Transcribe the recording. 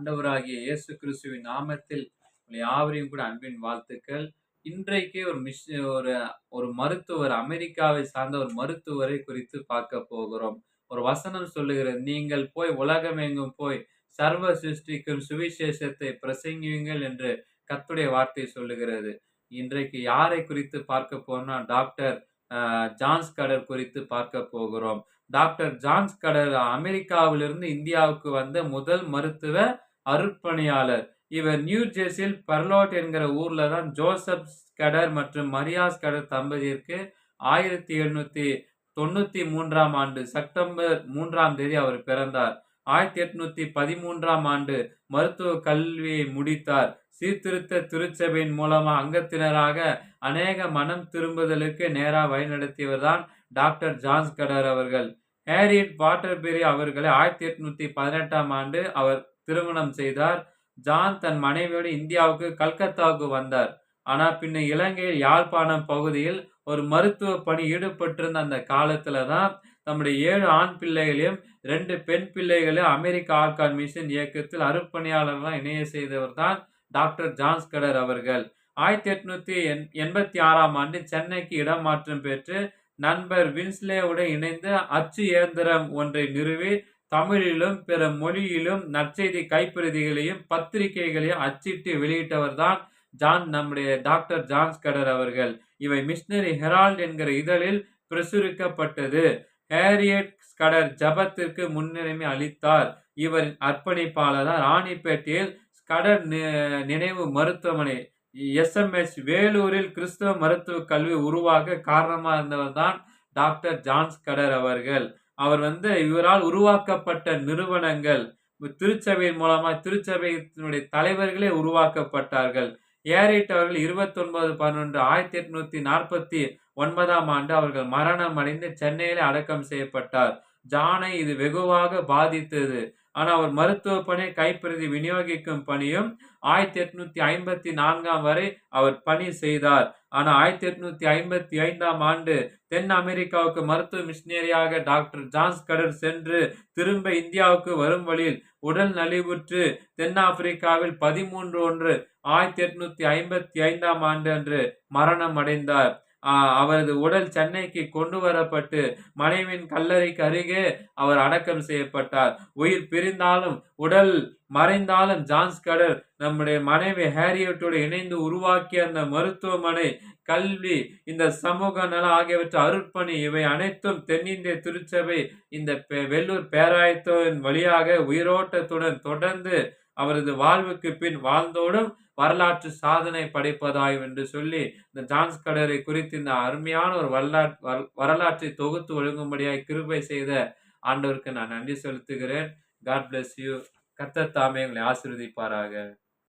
ஆண்டவராகிய இயேசு கிறிஸ்துவின் நாமத்தில் உங்களை யாவரையும் கூட அன்பின் வாழ்த்துக்கள். இன்றைக்கு ஒரு மிஷ் ஒரு ஒரு மருத்துவர் அமெரிக்காவை சார்ந்த ஒரு மருத்துவரை குறித்து பார்க்க போகிறோம். ஒரு வசனம் சொல்லுகிறது நீங்கள் போய் உலகமெங்கும் போய் சர்வ சிருஷ்டிக்கும் சுவிசேஷத்தை பிரசங்கியுங்கள் என்று கத்துடைய வார்த்தை சொல்லுகிறது. இன்றைக்கு யாரை குறித்து பார்க்க போனா டாக்டர் ஜான்ஸ் கடர் குறித்து பார்க்க போகிறோம். டாக்டர் ஜான்ஸ் கடர் அமெரிக்காவிலிருந்து இந்தியாவுக்கு வந்த முதல் மருத்துவ அருட்பணியாளர். இவர் நியூ ஜெர்சியில் பர்லோட் என்கிற ஊர்ல தான் ஜோசப் கடர் மற்றும் மரியாஸ் கடர் தம்பதியிற்கு ஆயிரத்தி எழுநூத்தி தொண்ணூத்தி மூன்றாம் ஆண்டு செப்டம்பர் மூன்றாம் தேதி அவர் பிறந்தார். ஆயிரத்தி எட்நூத்தி பதிமூன்றாம் ஆண்டு மருத்துவ கல்வியை முடித்தார். சீர்திருத்த திருச்சபையின் மூலமாக அங்கத்தினராக அநேக மனம் திரும்புதலுக்கு நேராக வழிநடத்தியவர் தான் டாக்டர் ஜான்ஸ் கடர் அவர்கள். ஹேரியட் வாட்டர்பெரி அவர்களை ஆயிரத்தி எட்நூத்தி பதினெட்டாம் ஆண்டு அவர் திருமணம் செய்தார். ஜான் தன் மனைவியோடு இந்தியாவுக்கு கல்கத்தாவுக்கு வந்தார். ஆனால் பின்ன இலங்கையில் யாழ்ப்பாணம் பகுதியில் ஒரு மருத்துவ பணி ஈடுபட்டிருந்த அந்த காலத்துல தான் நம்முடைய ஏழு ஆண் பிள்ளைகளையும் ரெண்டு பெண் பிள்ளைகளையும் அமெரிக்க ஆர்கான் மிஷன் இயக்கத்தில் அருப்பணியாளர்களாக இணைய செய்தவர் தான் டாக்டர் ஜான்ஸ்கடர் அவர்கள். ஆயிரத்தி எட்நூத்தி எண் எண்பத்தி ஆறாம் ஆண்டு சென்னைக்கு இடமாற்றம் பெற்று நண்பர் வின்ஸ்லேவுடன் இணைந்து அச்சு இயந்திரம் ஒன்றை நிறுவி தமிழிலும் பிற மொழியிலும் நற்செய்தி கைப்பிரதிகளையும் பத்திரிகைகளையும் அச்சிட்டு வெளியிட்டவர் தான் ஜான் நம்முடைய டாக்டர் ஜான்ஸ் கடர் அவர்கள். இவை மிஷினரி ஹெரால்ட் என்கிற இதழில் பிரசுரிக்கப்பட்டது. ஹேரியட் ஸ்கடர் ஜபத்திற்கு முன்னுரிமை அளித்தார். இவரின் அர்ப்பணிப்பாளர் ராணிப்பேட்டையில் கடர் நினைவு மருத்துவமனை எஸ்எம்எஸ் வேலூரில் கிறிஸ்தவ மருத்துவ கல்வி உருவாக காரணமாக இருந்தவர் தான் டாக்டர் ஜான்ஸ் கடர் அவர்கள். அவர் வந்து இவரால் உருவாக்கப்பட்ட நிறுவனங்கள் திருச்சபையின் மூலமாக திருச்சபையினுடைய தலைவர்களே உருவாக்கப்பட்டார்கள். ஏரிட் அவர்கள் இருபத்தி ஒன்பது பன்னெண்டு ஆயிரத்தி எட்நூத்தி நாற்பத்தி ஒன்பதாம் ஆண்டு அவர்கள் மரணம் அடைந்து சென்னையிலே அடக்கம் செய்யப்பட்டார். ஜானை இது வெகுவாக பாதித்தது. ஆனால் அவர் மருத்துவ பணி கைப்பிரதி விநியோகிக்கும் பணியும் ஆயிரத்தி எட்நூத்தி ஐம்பத்தி நான்காம் வரை அவர் பணி செய்தார். ஆனால் ஆயிரத்தி எட்நூத்தி ஐம்பத்தி ஐந்தாம் ஆண்டு தென் அமெரிக்காவுக்கு மருத்துவ மிஷினரியாக டாக்டர் ஜான்ஸ் கடர் சென்று திரும்ப இந்தியாவுக்கு வரும் வழியில் உடல் நலிவுற்று தென்னாப்பிரிக்காவில் பதிமூன்று ஒன்று ஆயிரத்தி எட்நூத்தி ஐம்பத்தி ஐந்தாம் ஆண்டு அன்று மரணம் அடைந்தார். அவரது உடல் சென்னைக்கு கொண்டு வரப்பட்டு மனைவின் கல்லறைக்கு அருகே அவர் அடக்கம் செய்யப்பட்டார். உயிர் பிரிந்தாலும் உடல் மறைந்தாலும் ஜான்ஸ் கடர் நம்முடைய மனைவி ஹேரியட்டோடு இணைந்து உருவாக்கிய அந்த மருத்துவமனை கல்வி இந்த சமூக நல ஆகியவற்றை அருட்பணி இவை அனைத்தும் தென்னிந்திய திருச்சபை இந்த வெள்ளூர் பேராயத்தின் வழியாக உயிரோட்டத்துடன் தொடர்ந்து அவரது வாழ்வுக்கு பின் வாழ்ந்தோடும் வரலாற்று சாதனை படைப்பதாய் என்று சொல்லி இந்த ஜான்ஸ் கடரை குறித்து இந்த அருமையான ஒரு வரலாற்று வரலாற்றை தொகுத்து ஒழுங்கும்படியாய் கிருபை செய்த ஆண்டவருக்கு நான் நன்றி செலுத்துகிறேன். காட் பிளஸ் யூ கத்தத்தாமே எங்களை ஆசிர்வதிப்பாராக.